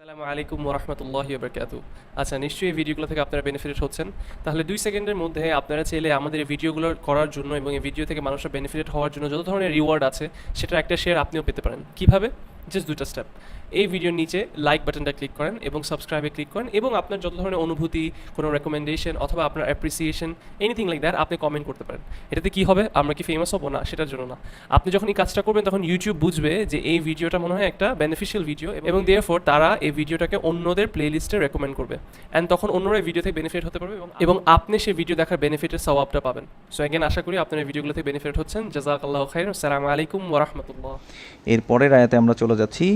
আসসালামু আলাইকুম ওরহমতুল্লাহ বরকাতু আচ্ছা নিশ্চয়ই ভিডিওগুলো থেকে আপনারা বেনিফিট হচ্ছেন। তাহলে দুই সেকেন্ডের মধ্যে আপনারা চাইলে আমাদের ভিডিওগুলো করার জন্য এবং এই ভিডিও থেকে মানুষের বেনিফিট হওয়ার জন্য যত ধরনের রিওয়ার্ড আছে সেটা একটা শেয়ার আপনিও পেতে পারেন। কীভাবে? জাস্ট দুটো স্টেপ এই ভিডিওর নিচে লাইক বাটনটা ক্লিক করেন এবং সাবস্ক্রাইবে ক্লিক করেন এবং আপনার যত ধরনের অনুভূতি, কোনো রেকমেন্ডেশন অথবা আপনার অ্যাপ্রিসিয়েশন এনিথিং লাইক দ্যাট আপনি কমেন্ট করতে পারেন। এটাতে কি হবে? আমরা কি ফেমাস হব? না, সেটার জন্য না। আপনি যখন এই কাজটা করবেন, তখন ইউটিউব বুঝবে যে এই ভিডিওটা মনে হয় একটা বেনিফিশিয়াল ভিডিও এবং দেয়ার তারা এই ভিডিওটাকে অন্যদের প্লে লিস্টে রেকমেন্ড করবে। অ্যান্ড তখন অন্যরা ভিডিও থেকে বেনিফিট হতে পারবে এবং- আপনি সেই ভিডিও দেখার বেনিফিটের সওয়াবটা পাবেন। সো এগেন আশা করি আপনার ভিডিওগুলো থেকে বেনিফিট হচ্ছেন। জাজাক আল্লাহ খাইর আসসালামু আলাইকুম ওরহমতুল্লাহ এর পরের আয়াতে আমরা চলে যাচ্ছি।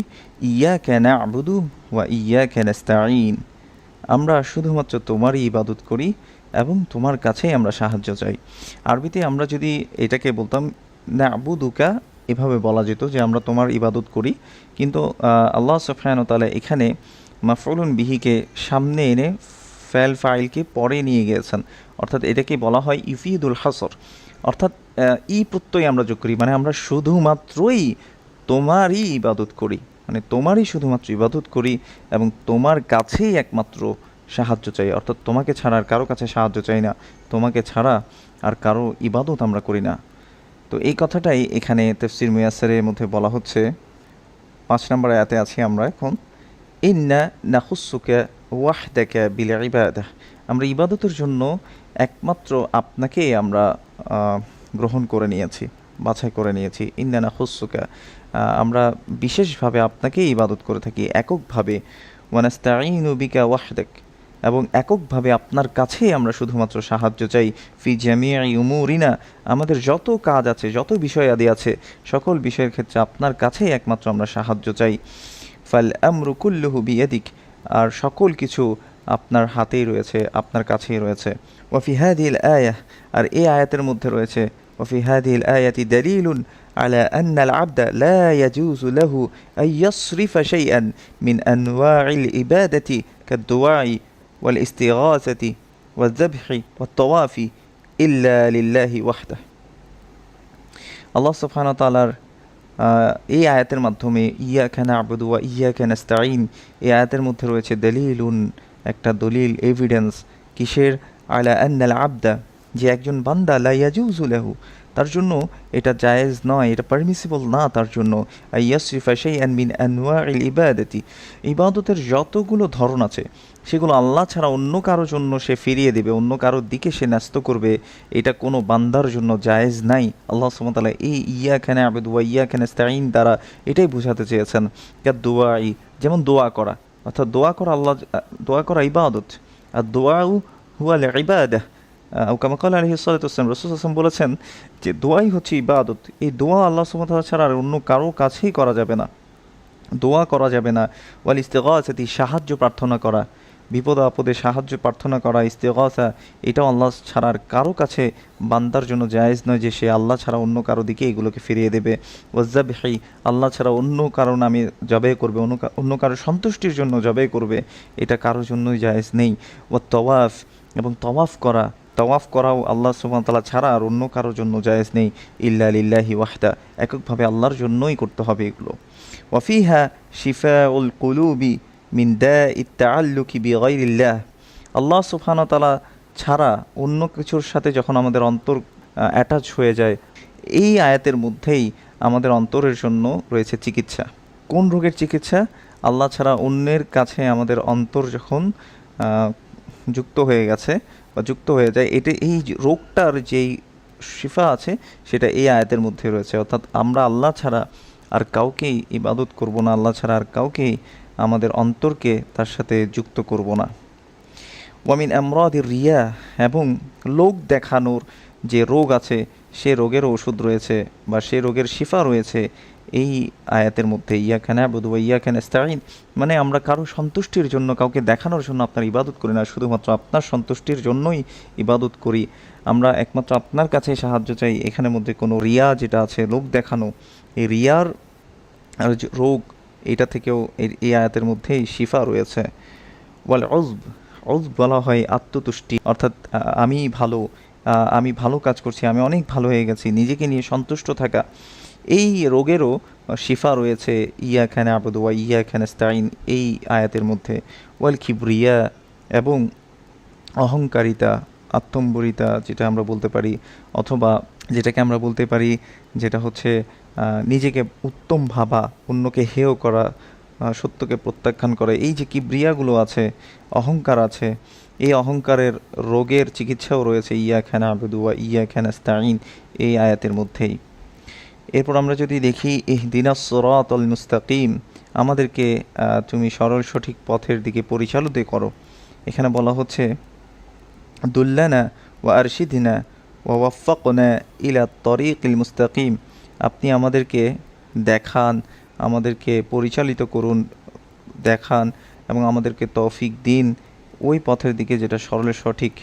ইয়া কেন আবুদু ওয়া ইয়া কেন স্তাইন আমরা শুধুমাত্র তোমারই ইবাদত করি এবং তোমার কাছেই আমরা সাহায্য চাই। আরবিতে আমরা যদি এটাকে বলতাম না আবুদুকা এভাবে বলা যেত যে আমরা তোমার ইবাদত করি। কিন্তু আল্লাহ সফায়ন তালা এখানে মাফরুলুন বিহিকে সামনে এনে ফ্যাল ফাইলকে পরে নিয়ে গিয়েছেন। অর্থাৎ এটাকে বলা হয় ইফিদুল হাসর। অর্থাৎ ই প্রত্যয় আমরা যোগ করি। মানে আমরা শুধুমাত্রই তোমারই ইবাদত করি। মানে তোমারই শুধুমাত্র ইবাদত করি এবং তোমার কাছেই একমাত্র সাহায্য চাই। অর্থাৎ তোমাকে ছাড়া আর কারও কাছে সাহায্য চাই না। তোমাকে ছাড়া আর কারও ইবাদত আমরা করি না। তো এই কথাটাই এখানে তফসির মুয়াসের মধ্যে বলা হচ্ছে। পাঁচ নম্বর আয়াতে আছি আমরা এখন। ইন্না নাহুসুকে ওয়াহদাকা বিল ইবাদাহ। আমরা ইবাদতের জন্য একমাত্র আপনাকেই আমরা গ্রহণ করে নিয়েছি, বাছাই করে নিয়েছি। ইন্না নাহুসুকা আমরা বিশেষভাবে আপনাকেই ইবাদত করে থাকি, এককভাবে। ওয়ানাস্তাইনু বিকা ওয়াহদাক, এবং এককভাবে আপনার কাছেই আমরা শুধুমাত্র সাহায্য চাই। ফি জামিয়া উমুরিনা, আমাদের যত কাজ আছে, যত বিষয় আদি আছে, সকল বিষয়ের ক্ষেত্রে আপনার কাছেই একমাত্র আমরা সাহায্য চাই। ফাল আমরু কুল্লুহু বিয়াদিক, আর সকল কিছু আপনার হাতেই রয়েছে, আপনার কাছেই রয়েছে। ওয়াফি হাদিল আয়াহ, আর এই আয়াতের মধ্যে রয়েছে ওয়াফি হাদিল আয়াতি দলিলুন على أن العبد لا يجوز له أن يصرف شيئا من أنواع العبادة كالدعاء والاستغاثة والذبح والطواف إلا لله وحده আল্লাহ সুবহান তালার এই আয়াতের মাধ্যমে ইয়া খান আবদু ওয়া ইয়া খান আস্তাইন এই আয়াতের মধ্যে রয়েছে দলিলুন একটা দলিল এভিডেন্স কিসের আলা আন্নাল আবদা যে একজন বান্দা লা ইয়াজুজু লাহু তার জন্য এটা জায়েজ নয়, এটা পারমিসিবল না তার জন্য। শাইআন মিন ইবাদাতি। ইবাদতের যতগুলো ধরন আছে, সেগুলো আল্লাহ ছাড়া অন্য কারোর জন্য সে ফিরিয়ে দেবে, অন্য কারোর দিকে সে ন্যস্ত করবে। এটা কোনো বান্দার জন্য জায়েজ নাই। আল্লাহ সুমতালা এই ইয়া খানে আবেদ ওয়া ইয়া খানে স্তাইন দ্বারা এটাই বোঝাতে চেয়েছেন। দোয়াই যেমন দোয়া করা, অর্থাৎ দোয়া করা আল্লাহ দোয়া করা ইবাদত। আর দোয়াউ হুয়াল ইবাদাহ কামাকাল আলহি সাল্লাম রসুল আসলাম বলেছেন যে দোয়াই হচ্ছে ইবাদত। এই দোয়া আল্লাহ সুমতালা ছাড়া আর অন্য কারও কাছেই করা যাবে না। দোয়া করা যাবে না। ওয়াল ইস্তেগাসাতি, সাহায্য প্রার্থনা করা। বিপদ আপদে সাহায্য প্রার্থনা করা, ইস্তেগাসা, এটাও আল্লাহ ছাড়ার কারও কাছে বান্দার জন্য জায়েজ নয় যে সে আল্লাহ ছাড়া অন্য কারও দিকে এগুলোকে ফিরিয়ে দেবে। ওয়াজ্জাবহি আল্লাহ ছাড়া অন্য কারও নামে জবে করবে, অন্য অন্য কারও সন্তুষ্টির জন্য জবে করবে, এটা কারোর জন্যই জায়েজ নেই। ও তওয়াফ এবং তওয়াফ করা তওয়াফ করাও আল্লাহ সুবহানাহু ছাড়া আর অন্য কারোর জন্য জায়েজ নেই, ইল্লা লিল্লাহি ওয়াহদা, এককভাবে আল্লাহর জন্যই করতে হবে এগুলো। ওয়াফিহা শিফাউল কুলুবি মিন দা ইত্তাআল্লুকি বিগাইরিল্লাহ। আল্লাহ সুবহানাহু তাআলা ছাড়া অন্য কিছুর সাথে যখন আমাদের অন্তর অ্যাটাচ হয়ে যায়, এই আয়াতের মধ্যেই আমাদের অন্তরের জন্য রয়েছে চিকিৎসা। কোন রোগের চিকিৎসা? আল্লাহ ছাড়া অন্যের কাছে আমাদের অন্তর যখন যুক্ত হয়ে গেছে বা যুক্ত হয়ে যায়, এটা, এই রোগটার যেই শিফা আছে, সেটা এই আয়াতের মধ্যে রয়েছে। অর্থাৎ আমরা আল্লাহ ছাড়া আর কাউকেই ইবাদত করব না, আল্লাহ ছাড়া আর কাউকেই আমাদের অন্তরকে তার সাথে যুক্ত করব না। ওয়ামিন আমরাদি রিয়া, এবং লোক দেখানোর যে রোগ আছে, সে রোগের ওষুধ রয়েছে বা সে রোগের শিফা রয়েছে এই আয়াতের মধ্যে ইয়া খান আবুদু ইয়া খান ইস্তাইন মানে আমরা কারও সন্তুষ্টির জন্য কাউকে দেখানোর জন্য আপনার ইবাদত করি না, শুধুমাত্র আপনার সন্তুষ্টির জন্যই ইবাদত করি। আমরা একমাত্র আপনার কাছে সাহায্য চাই, এখানের মধ্যে কোনো রিয়া যেটা আছে, লোক দেখানো, এই রিয়ার রোগ, এটা থেকেও এই- আয়াতের মধ্যেই শিফা রয়েছে। বলে অজব অজব বলা হয় আত্মতুষ্টি, অর্থাৎ আমি ভালো আমি ভালো কাজ করছি, আমি অনেক ভালো হয়ে গেছি, নিজেকে নিয়ে সন্তুষ্ট থাকা। এই রোগেরও শিফা রয়েছে ইয়া খানে আবুদু ওয়া ইয়া খানে স্তাইন এই আয়াতের মধ্যে। ওয়াল খিবরিয়া এবং অহংকারিতা, আত্মম্বরিতা যেটা আমরা বলতে পারি, অথবা যেটাকে আমরা বলতে পারি, যেটা হচ্ছে নিজেকে উত্তম ভাবা, অন্যকে হেয় করা সত্যকে প্রত্যাখ্যান করে। এই যে কিব্রিয়াগুলো আছে, অহংকার আছে, এই অহংকারের রোগের চিকিৎসাও রয়েছে ইয়া খানা আবেদুয়া ইয়া খানা স্তাইন এই আয়াতের মধ্যেই। এরপর আমরা যদি দেখি ইহদিনা সরাতল মুস্তাকিম আমাদেরকে তুমি সরল সঠিক পথের দিকে পরিচালিত করো। এখানে বলা হচ্ছে, দুল্লানা ওয়া আরশিদিনা ওয়া ইলা তরিকিল মুস্তাকিম আপনি আমাদেরকে দেখান, আমাদেরকে পরিচালিত করুন, দেখান এবং আমাদেরকে তৌফিক দিন ওই পথের দিকে যেটা সরলে সঠিক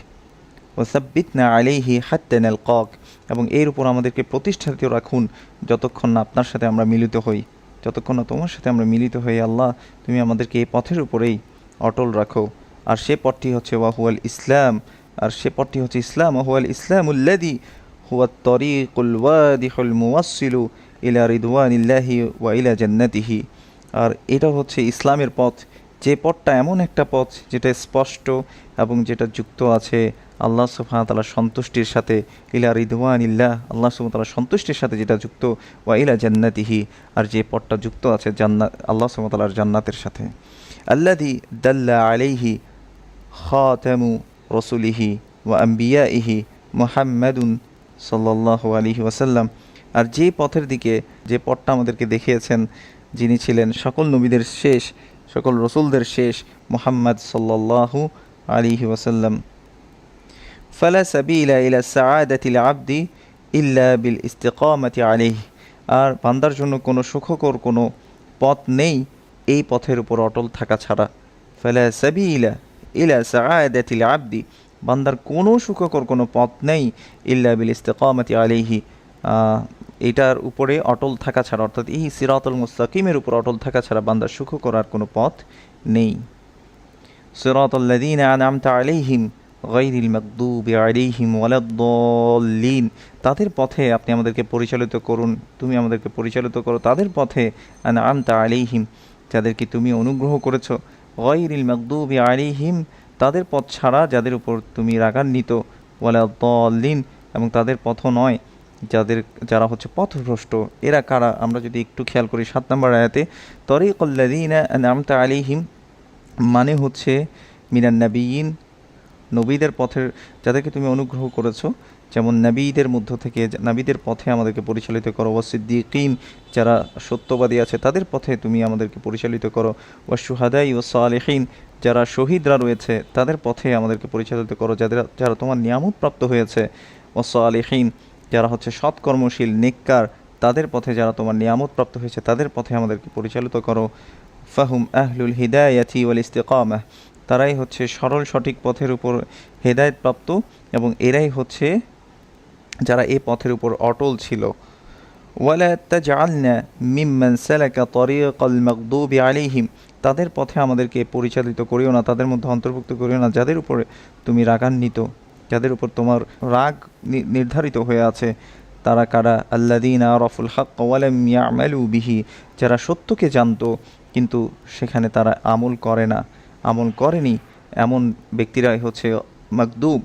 ওসাব্বিতনা আলাইহি হাত্তেনাল কক এবং এর উপর আমাদেরকে প্রতিষ্ঠিত রাখুন যতক্ষণ না আপনার সাথে আমরা মিলিত হই। যতক্ষণ না তোমার সাথে আমরা মিলিত হই, আল্লাহ, তুমি আমাদেরকে এই পথের উপরেই অটল রাখো। আর সে পথটি হচ্ছে ওয়াহুয়াল ইসলাম। আর সে পথটি হচ্ছে ইসলাম। ওয়াহুয়াল ইসলাম উল্লাদি হুয়া তরিকুল ওয়াদিহুল মুওয়াসিলু ইলা রিদওয়ানিল্লাহি ওয়া ইলা জান্নাতিহি। আর এটা হচ্ছে ইসলামের পথ। যে পথটা এমন একটা পথ যেটা স্পষ্ট এবং যেটা যুক্ত আছে আল্লাহ সুবহানাহু সন্তুষ্টির সাথে, ইলা রিদওয়ানিল্লাহ, আল্লাহ সুবহানাহু সন্তুষ্টির সাথে যেটা যুক্ত, ওয়া ইলা জান্নাতিহি, আর যে পথটা যুক্ত আছে জান্নাত আল্লাহ সুবহানাহু জান্নাতের সাথে। আল্লাদি দাল্লা আলাইহি খাতামু রসুলিহি ওয়া আম্বিয়াইহি মুহাম্মাদুন সাল্লাল্লাহু আলাইহি ওয়াসাল্লাম। আর যে পথের দিকে যে পথটা আমাদেরকে দেখিয়েছেন, যিনি ছিলেন সকল নবীদের শেষ, সকল রসুলদের শেষ, মুহাম্মদ সাল্লাল্লাহু আলাইহি ওয়াসাল্লাম। فلا سبيل ইলা সাআদাতিল আবদি الا بالاستقامه عليه. আর বান্দার জন্য কোনো সুখকর কোনো পথ নেই এই পথের উপর অটল থাকা ছাড়া। ফালা সাবিলা ইলা সাআদাতিল আবদি বান্দার কোনো সুখকর কোনো পথ নেই ইল্লা বিল ইস্তেকামাতি আলিহি এটার উপরে অটল থাকা ছাড়া, অর্থাৎ এই সিরাতুল মুস্তাকিমের উপর অটল থাকা ছাড়া বান্দার সুখ করার কোনো পথ নেই। সিরাতুল্লাদিন আনআমতা আলাইহিম। গৈরিল মকদুব আলিহিম ওয়ালাদ্দলিন তাদের পথে আপনি আমাদেরকে পরিচালিত করুন, তুমি আমাদেরকে পরিচালিত করো। তাদের পথে আমতা আলিহিম যাদেরকে তুমি অনুগ্রহ করেছ। গৈরিল মকদুবি আলিহিম তাদের পথ ছাড়া যাদের উপর তুমি রাগান্বিত। ওয়ালাদ্দলিন এবং তাদের পথও নয়, যাদের, যারা হচ্ছে পথভ্রষ্ট। এরা কারা? আমরা যদি একটু খেয়াল করি সাত নম্বর আয়াতে তরিকল্লাদিনা আমতা আলিহিম মানে হচ্ছে মিনান্নাবিয়ীন নবীদের পথের, যাদেরকে তুমি অনুগ্রহ করেছ, যেমন নবীদের মধ্য থেকে নবীদের পথে আমাদেরকে পরিচালিত করো ও সিদ্দিকিন, যারা সত্যবাদী আছে, তাদের পথে তুমি আমাদেরকে পরিচালিত করো ও সুহাদাই ও সালেহীন, যারা শহীদরা রয়েছে, তাদের পথে আমাদেরকে পরিচালিত করো, যাদের, যারা তোমার নিয়ামত প্রাপ্ত হয়েছে ও সালেহীন, যারা হচ্ছে সৎকর্মশীল নেককার তাদের পথে যারা তোমার নিয়ামত প্রাপ্ত হয়েছে, তাদের পথে আমাদেরকে পরিচালিত করো। ফাহুম আহলুল হিদায়াতি ওয়াল ইস্তিকামাহ তারাই হচ্ছে সরল সঠিক পথের উপর হেদায়তপ্রাপ্ত এবং এরাই হচ্ছে যারা এ পথের উপর অটল ছিল। ওয়ালা তাদের পথে আমাদেরকে পরিচালিত করিও না, তাদের মধ্যে অন্তর্ভুক্ত করিও না, যাদের উপরে তুমি রাগান্বিত, যাদের উপর তোমার রাগ নির্ধারিত হয়ে আছে, তারা কারা? আল্লাদিন আরফুল হক ওয়ালাম বিহি। যারা সত্যকে জানতো, কিন্তু সেখানে তারা আমল করে না। আমল করেনি, এমন ব্যক্তিরাই হচ্ছে মাকদুব।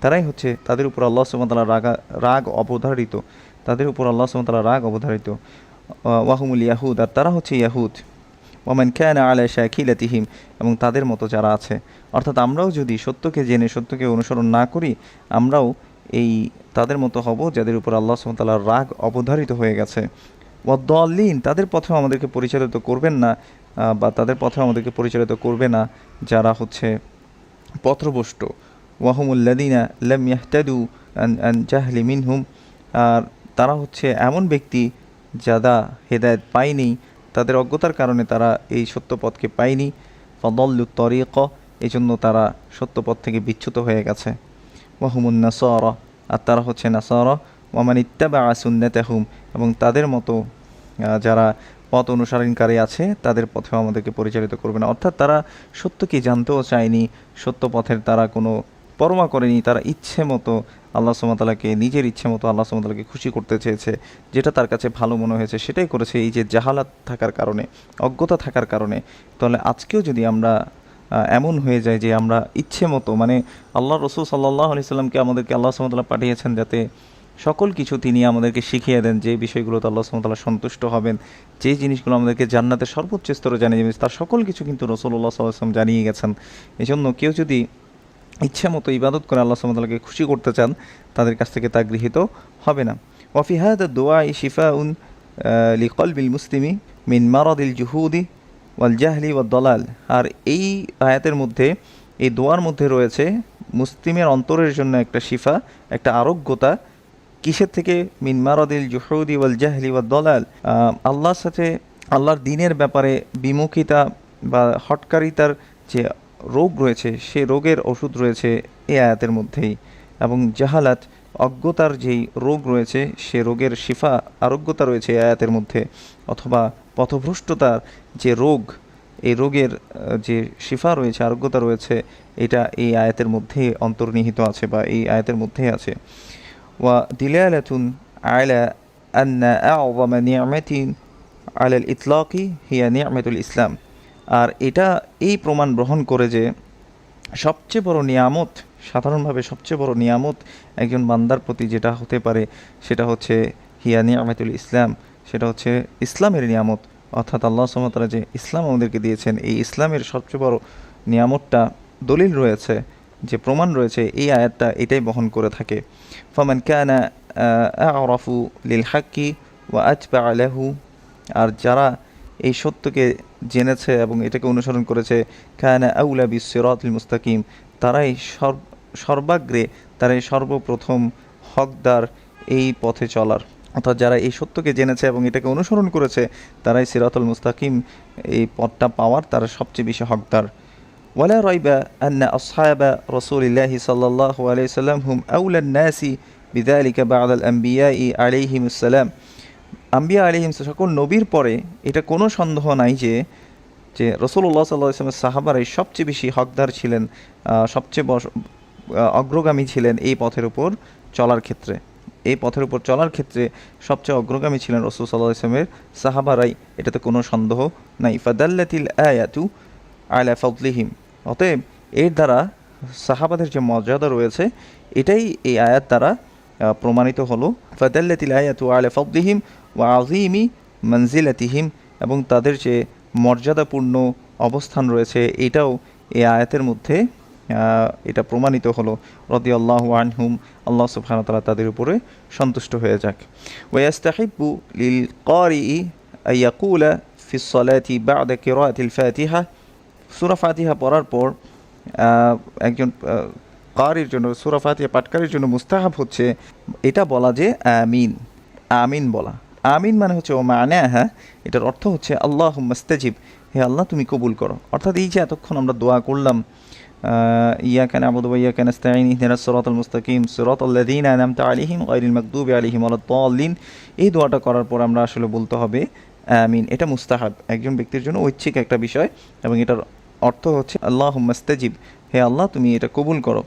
তারাই হচ্ছে তাদের উপর আল্লাহ সুমতালা রাগা, রাগ অবধারিত। তাদের উপর আল্লাহ সুমতালা রাগ অবধারিত। ওয়াহুমুল ইয়াহুদ, আর তারা হচ্ছে ইয়াহুদ। ওমান খ্যান আলা শাকিলাতিহিম, এবং তাদের মতো যারা আছে। অর্থাৎ আমরাও যদি সত্যকে জেনে, সত্যকে অনুসরণ না করি, আমরাও এই তাদের মতো হব যাদের উপর আল্লাহ সুমতালার রাগ অবধারিত হয়ে গেছে। ওয়াদ্দলিন তাদের পথেও আমাদেরকে পরিচালিত করবেন না। বা তাদের পথে আমাদেরকে পরিচালিত করবে না যারা হচ্ছে পত্রবষ্ট ওয়াহমুল্লাদিনা লাম জাহলি মিনহুম। আর তারা হচ্ছে এমন ব্যক্তি যারা হেদায়েত পায়নি, তাদের অজ্ঞতার কারণে তারা এই সত্য পথকে পায়নি। ফদল্লু তরিক এই জন্য তারা সত্য পথ থেকে বিচ্যুত হয়ে গেছে। ওয়াহুমুন নাসারা, আর তারা হচ্ছে নাসারা। ওয়ামান ইত্তাবা সুন্নাতাহুম, এবং তাদের মতো যারা পথ অনুসরণকারী আছে, তাদের পথেও আমাদেরকে পরিচালিত করবে না। অর্থাৎ তারা সত্য কি জানতেও চায়নি, সত্য পথের তারা কোনো পরমা করেনি, তারা ইচ্ছে মতো আল্লাহ সুমতালাকে নিজের ইচ্ছে মতো আল্লাহ সুমতালাকে খুশি করতে চেয়েছে, যেটা তার কাছে ভালো মনে হয়েছে, সেটাই করেছে এই যে জাহালাত থাকার কারণে, অজ্ঞতা থাকার কারণে। তাহলে আজকেও যদি আমরা এমন হয়ে যায় যে আমরা ইচ্ছে মতো মানে আল্লাহ রসুল সাল্লাহ আলি সাল্লামকে আমাদেরকে আল্লাহ সুমতাল্লাহ পাঠিয়েছেন যাতে সকল কিছু তিনি আমাদেরকে শিখিয়ে দেন, যে বিষয়গুলো বিষয়গুলোতে আল্লাহ সুমতাল্লাহ সন্তুষ্ট হবেন, যে জিনিসগুলো আমাদেরকে জান্নাতের সর্বোচ্চ স্তরে জানিয়ে যাবে তার সকল কিছু কিন্তু রসুল্লাহ সাল্লাম জানিয়ে গেছেন। এই জন্য কেউ যদি ইচ্ছে মতো ইবাদত করে আল্লাহ সুমতাল্লাহকে খুশি করতে চান, তাদের কাছ থেকে তা গৃহীত হবে না। ওয়াফিহাদ দোয়া ই শিফা উন লিকল বিল মুসলিমি মিন মারাদিল জুহুদি ওয়াল জাহলি ওয়াল দলাল। আর এই আয়াতের মধ্যে, এই দোয়ার মধ্যে রয়েছে, মুসলিমের অন্তরের জন্য একটা শিফা, একটা আরোগ্যতা কিসের থেকে? মিন মারাদিল জুহুদি ওয়াল জাহলি ওয়াল দলাল। আল্লাহর সাথে আল্লাহর দিনের ব্যাপারে বিমুখিতা বা হটকারিতার যে রোগ রয়েছে, সে রোগের ওষুধ রয়েছে এই আয়াতের মধ্যেই। এবং জাহালাত অজ্ঞতার যেই রোগ রয়েছে, সে রোগের শিফা, আরোগ্যতা রয়েছে এই আয়াতের মধ্যে। অথবা পথভ্রষ্টতার যে রোগ, এই রোগের যে শিফা রয়েছে, আরোগ্যতা রয়েছে, এটা এই আয়াতের মধ্যে অন্তর্নিহিত আছে বা এই আয়াতের মধ্যেই আছে। ودلالة على أن أعظم نعمة على الإطلاق هي نعمة الإسلام আর এটা এই প্রমাণ গ্রহণ করে যে সবচেয়ে বড় নিয়ামত সাধারণভাবে সবচেয়ে বড় নিয়ামত একজন বান্দার প্রতি যেটা হতে পারে সেটা হচ্ছে হিয়া নিয়ামতুল ইসলাম সেটা হচ্ছে ইসলামের নিয়ামত অর্থাৎ আল্লাহ সুমতলা যে ইসলাম আমাদেরকে দিয়েছেন এই ইসলামের সবচেয়ে বড় নিয়ামতটা দলিল রয়েছে যে প্রমাণ রয়েছে, এই আয়াতটা এটাই বহন করে থাকে। ফমান কানা আরফু লিল হাক্কি ওয়া আতবা আলাহু আর যারা এই সত্যকে জেনেছে এবং এটাকে অনুসরণ করেছে, কানা আউলা বি সিরাতুল মুস্তাকিম, তারাই সর্ব, সর্বাগ্রে, তারাই সর্বপ্রথম হকদার এই পথে চলার। অর্থাৎ যারা এই সত্যকে জেনেছে এবং এটাকে অনুসরণ করেছে, তারাই সিরাতুল মুস্তাকিম এই পথটা পাওয়ার তারা সবচেয়ে বেশি হকদার। ওয়ালা أن أصحاب رسول الله صلى الله হুম وسلم নাসি أولى الناس بذلك আম্বিয়া الأنبياء আলিহিমসাল্লাম আম্বিয়া আলিহিম সকল নবীর পরে এটা কোনো সন্দেহ নাই যে যে রসুল্লাহ সাল্লাহ ইসলামের সাহাবারাই সবচেয়ে বেশি হকদার ছিলেন সবচেয়ে অগ্রগামী ছিলেন এই পথের উপর চলার ক্ষেত্রে। এই পথের উপর চলার ক্ষেত্রে সবচেয়ে অগ্রগামী ছিলেন রসুল সাল্লাহ ইসলামের সাহাবারাই। এটাতে কোনো সন্দেহ নাই। ফাদাল্লাতিল আয়াতু আলা ফজলিহিম অতএব এর দ্বারা সাহাবাদের যে মর্যাদা রয়েছে, এটাই এই আয়াত দ্বারা প্রমাণিত হলো। ফাদাল্লাতিল আয়াতু আলা ফদলিহিম ওয়া আজিমি মঞ্জিলাতিহিম এবং তাদের যে মর্যাদাপূর্ণ অবস্থান রয়েছে, এটাও এই আয়াতের মধ্যে এটা প্রমাণিত হলো। রদি আল্লাহ আনহুম, আল্লাহ সুবহান তালা তাদের উপরে সন্তুষ্ট হয়ে যাক। ওয়াস্তাহিব্বু লিল কারি আইয়াকুলা ফি সলাতি বাদা কিরাআতিল ফাতিহা সূরা ফাতিহা পড়ার পর একজন কারির জন্য, সূরা ফাতিহা পাটকারীর জন্য মুস্তাহাব হচ্ছে এটা বলা যে আমিন আমিন বলা। আমিন মানে হচ্ছে ও মানে হ্যাঁ এটার অর্থ হচ্ছে আল্লাহ মুস্তাজিব হে আল্লাহ তুমি কবুল করো। অর্থাৎ এই যে এতক্ষণ আমরা দোয়া করলাম ইয়া কেন আবুদ ইয়া কেন স্তাইন ইহদিনাস সিরাতাল মুস্তাকিম, সিরাতাল লাযীনা আনআমতা আলাইহিম গায়রিল মাগদুবি আলাইহিম ওয়ালাদ-দাল্লিন এই দোয়াটা করার পর আমরা আসলে বলতে হবে আমিন। এটা মুস্তাহাব, একজন ব্যক্তির জন্য ঐচ্ছিক একটা বিষয় এবং এটার অর্থ হচ্ছে আল্লাহ মুস্তাজিব হে আল্লাহ, তুমি এটা কবুল করো।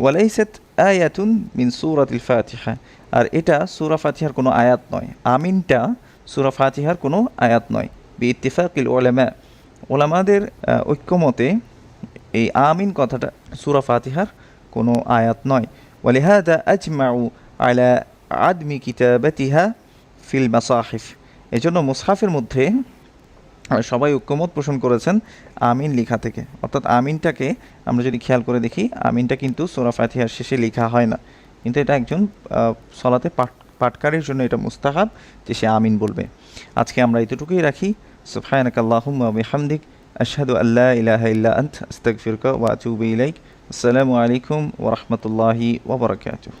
ওয়ালাইসাত আয়াতুন মিন সূরাতিল ফাতিহা। আর এটা সূরা ফাতিহার কোনো আয়াত নয়। আমিনটা সূরা ফাতিহার কোনো আয়াত নয়। বি ইত্তিফাকিল ওলামা ওলামাদের ঐক্যমতে এই আমিন কথাটা সূরা ফাতিহার কোনো আয়াত নয়। ওয়ালিহাদা আজমাউ আলা আদমি কিতাবাতিহা ফিল মাসাহিফ। এজন্য মুসহাফের মধ্যে সবাই ঐক্যমত পোষণ করেছেন আমিন লেখা থেকে। অর্থাৎ আমিনটাকে আমরা যদি খেয়াল করে দেখি, আমিনটা কিন্তু সোরা ফাতিহার শেষে লেখা হয় না। কিন্তু এটা একজন সলাতে পাঠ পাটকারীর জন্য এটা মুস্তাহাব যে সে আমিন বলবে। আজকে আমরা এতটুকুই রাখি। সুফায়নাক বিহামদিক। আশহাদু আল্লা ইলাহা ইল্লা আন্ত। আস্তাগফিরুকা ইলাইক। আসসালামু আলাইকুম ওয়া রাহমাতুল্লাহি ওয়া বারাকাতুহু।